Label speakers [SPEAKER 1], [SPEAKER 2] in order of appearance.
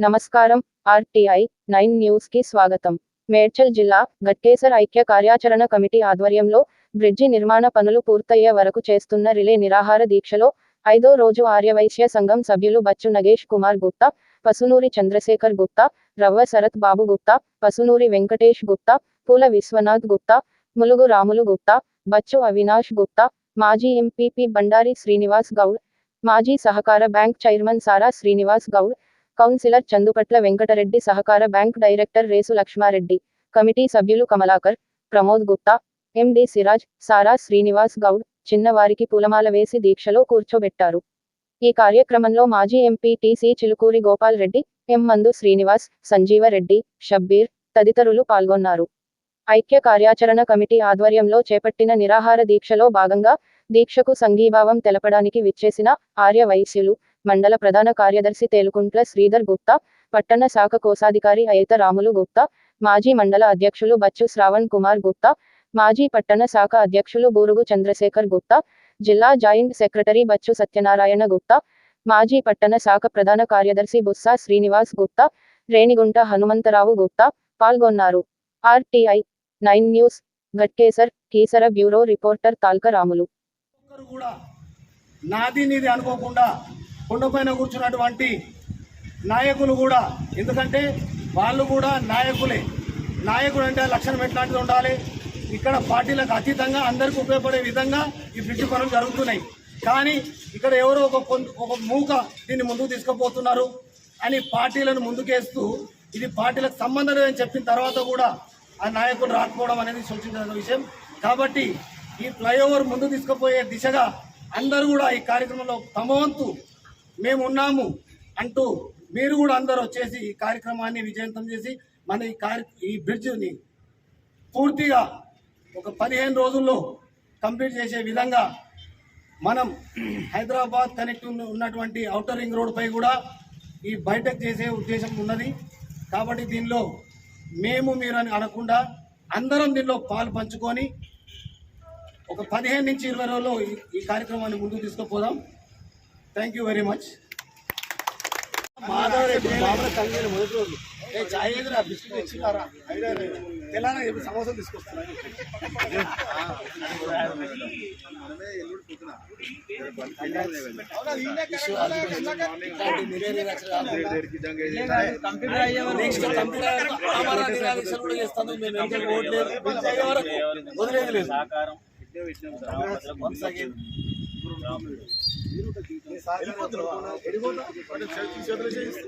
[SPEAKER 1] నమస్కారం RTI nine న్యూస్కి స్వాగతం. మేడ్చల్ జిల్లా గట్కేసర్ ఐక్య కార్యాచరణ కమిటీ ఆధ్వర్యంలో బ్రిడ్జి నిర్మాణ పనులు పూర్తయ్యే వరకు చేస్తున్న రిలే నిరాహార దీక్షలో ఐదో రోజు ఆర్యవైశ్య సంఘం సభ్యులు బచ్చు నగేష్ కుమార్ గుప్తా పసునూరి చంద్రశేఖర్ గుప్తా రవ్వ శరత్ బాబు గుప్తా పసునూరి వెంకటేష్ గుప్తా పూల విశ్వనాథ్ గుప్తా ములుగు రాములు గుప్తా బచ్చు అవినాష్ గుప్తా మాజీ ఎంపీపీ బండారి శ్రీనివాస్ గౌడ్ మాజీ సహకార bank chairman Sara Srinivas Goud councillor Chandupatla Venkatareddy సహకార bank director Resu Lakshmareddy committee సభ్యులు కమలాకర్ ప్రమోద్ గుప్తా ఎండి సిరాజ్ సారా శ్రీనివాస్ గౌడ్ చిన్నవారికి పూలమాల వేసి దీక్షలో కూర్చోబెట్టారు. ఈ కార్యక్రమంలో మాజీ ఎంపీ టీసీ చిలుకూరి గోపాల్ రెడ్డి ఎం మందు శ్రీనివాస్ సంజీవరెడ్డి షబ్బీర్ తదితరులు పాల్గొన్నారు. ఐక్య కార్యాచరణ కమిటీ ఆధ్వర్యంలో చేపట్టిన నిరాహార దీక్షలో భాగంగా దీక్షకు సంఘీభావం తెలపడానికి విచ్చేసిన ఆర్య వైశ్యులు మండల ప్రధాన కార్యదర్శి తేలుకుంట్ల శ్రీధర్ గుప్తా పట్టణ శాఖ కోశాధికారి అయేత రాములు గుప్తా మాజీ మండల అధ్యక్షులు బచ్చు శ్రావణ్ కుమార్ గుప్తా మాజీ పట్టణ శాఖ అధ్యక్షులు బూరుగు చంద్రశేఖర్ గుప్తా జిల్లా జాయింట్ సెక్రటరీ బచ్చు సత్యనారాయణ గుప్తా మాజీ పట్టణ శాఖ ప్రధాన కార్యదర్శి బుస్సా శ్రీనివాస్ గుప్తా రేణిగుంట హనుమంతరావు గుప్తా పాల్గొన్నారు. RTI nine news Ghatkesar Keesara bureau reporter Talka Ramulu
[SPEAKER 2] నాది నీది అనుకోకుండా కొండపైన కూర్చున్నటువంటి నాయకులు కూడా ఎందుకంటే వాళ్ళు కూడా నాయకులే. నాయకుడు అంటే లక్షణం ఎట్లాంటిది ఉండాలి? ఇక్కడ పార్టీలకు అతీతంగా అందరికీ ఉపయోగపడే విధంగా ఈ బ్రిడ్జ్ పనులు జరుగుతున్నాయి. కానీ ఇక్కడ ఎవరో ఒక ఒక మూక దీన్ని ముందుకు తీసుకుపోతున్నారు అని పార్టీలను ముందుకేస్తూ ఇది పార్టీలకు సంబంధం లేదని చెప్పిన తర్వాత కూడా ఆ నాయకులు రాకపోవడం అనేది సూచించిన విషయం. కాబట్టి ఈ ఫ్లైఓవర్ ముందు తీసుకుపోయే దిశగా అందరూ కూడా ఈ కార్యక్రమంలో తమ వంతు మేము ఉన్నాము అంటూ మీరు కూడా అందరూ వచ్చేసి ఈ కార్యక్రమాన్ని విజయవంతం చేసి మన ఈ కార్య ఈ బ్రిడ్జ్ని పూర్తిగా ఒక పదిహేను రోజుల్లో కంప్లీట్ చేసే విధంగా మనం హైదరాబాద్ కనెక్ట్ ఉన్నటువంటి ఔటర్ రింగ్ రోడ్ కూడా ఈ బయటకు చేసే ఉద్దేశం ఉన్నది. కాబట్టి దీనిలో మేము మీరు అని అనకుండా అందరం దీనిలో పాలు పంచుకొని ఒక పదిహేను నుంచి ఇరవై రోజుల్లో ఈ- ఈ కార్యక్రమాన్ని ముందుకు తీసుకుపోదాం. Thank you very much Madhavareddy బాబుల కలిగిన మొదటి రోజు. ఏ చాయ్ ఎదురా బిస్కెట్ ఇచ్చినారా తెలంగాణ చెప్పి సమోసాలు తీసుకొస్తున్నారు? నెక్స్ట్ కంప్యూటర్ అమరా నిరాదీక్షలు కూడా చేస్తాను. మేము ఎంత ఓట్లేదు బిల్ అయ్యే వరకు వదిలేదు లేదు. వెళ్ళిపోతావా? వెళ్ళిపోతావా? చేతులు చేయిస్తా.